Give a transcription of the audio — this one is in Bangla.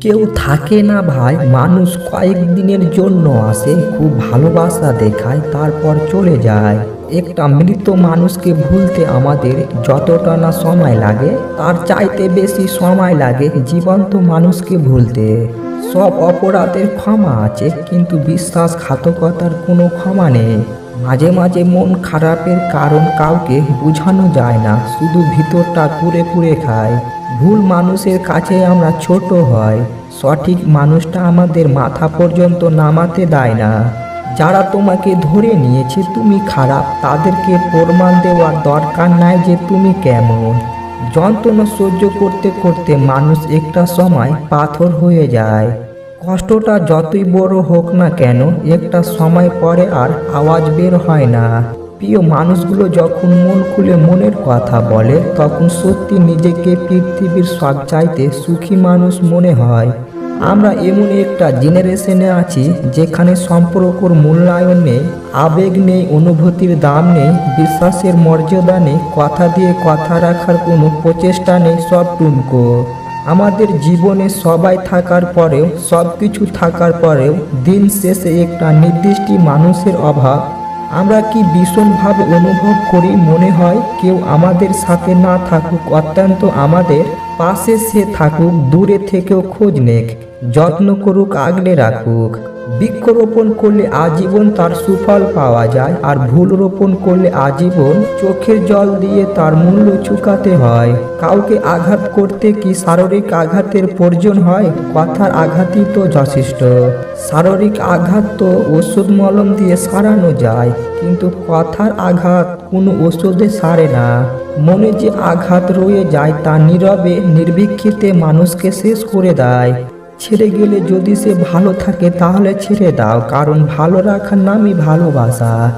কেউ থাকে না ভাই। মানুষ কয়েকদিনের জন্য আসে, খুব ভালোবাসা দেখায়, তারপর চলে যায়। একটা মৃত মানুষকে ভুলতে আমাদের যতটা না সময় লাগে, তার চাইতে বেশি সময় লাগে জীবন্ত মানুষকে ভুলতে। সব অপরাধের ক্ষমা আছে, কিন্তু বিশ্বাসঘাতকতার কোনো ক্ষমা নেই। মাঝে মাঝে মন খারাপের কারণ কাউকে বোঝানো যায় না, শুধু ভিতরটা কুড়ে কুড়ে খায়। ভুল মানুষের কাছে আমরা ছোট হয়, সঠিক মানুষটা আমাদের মাথা পর্যন্ত নামাতে দেয় না। যারা তোমাকে ধরে নিয়েছে তুমি খারাপ, তাদেরকে প্রমাণ দেওয়ার দরকার নাই যে তুমি কেমন। যন্ত্রণা সহ্য করতে করতে মানুষ একটা সময় পাথর হয়ে যায়। কষ্টটা যতই বড় হোক না কেন, একটা সময় পরে আর আওয়াজ বের হয় না। প্রিয় মানুষগুলো যখন মন খুলে মনের কথা বলে, তখন সত্যি নিজেকে পৃথিবীর সব চাইতে সুখী মানুষ মনে হয়। আমরা এমন একটা জেনারেশনে আছি, যেখানে সম্পর্কর মূল্যায়ন নেই আবেগ নেই, অনুভূতির দাম নেই, বিশ্বাসের মর্যাদা নেই, কথা দিয়ে কথা রাখার কোনো প্রচেষ্টা নেই সব টুনকো আমাদের জীবনে সবাই থাকার পরেও সব কিছু থাকার পরেও, দিন শেষে একটা নির্দিষ্ট মানুষের অভাব। আমরা কি ভীষণভাবে অনুভব করি মনে হয়, কেউ আমাদের সাথে না থাকুক, অত্যন্ত আমাদের পাশে সে থাকুক, দূরে থেকেও খোঁজ নেক, যত্ন করুক, আগলে রাখুক। বৃক্ষরোপণ করলে আজীবন তার সুফল পাওয়া যায় আর ভুল রোপণ করলে আজীবন চোখের জল দিয়ে তার মূল্য চুকাতে হয়। কাউকে আঘাত করতে কি শারীরিক আঘাতের প্রয়োজন হয়? কথার আঘাতই তো যথেষ্ট। শারীরিক আঘাত তো ওষুধ মলম দিয়ে সারানো যায়, কিন্তু কথার আঘাত কোনো ওষুধে সারে না। মনে যে আঘাত রয়ে যায় তা নীরবে নির্বিক্ষিতে মানুষকে শেষ করে দেয়। ছেড়ে গেলে যদি সে ভালো থাকে তাহলে ছেড়ে দাও কারণ ভালো রাখার নামই ভালোবাসা।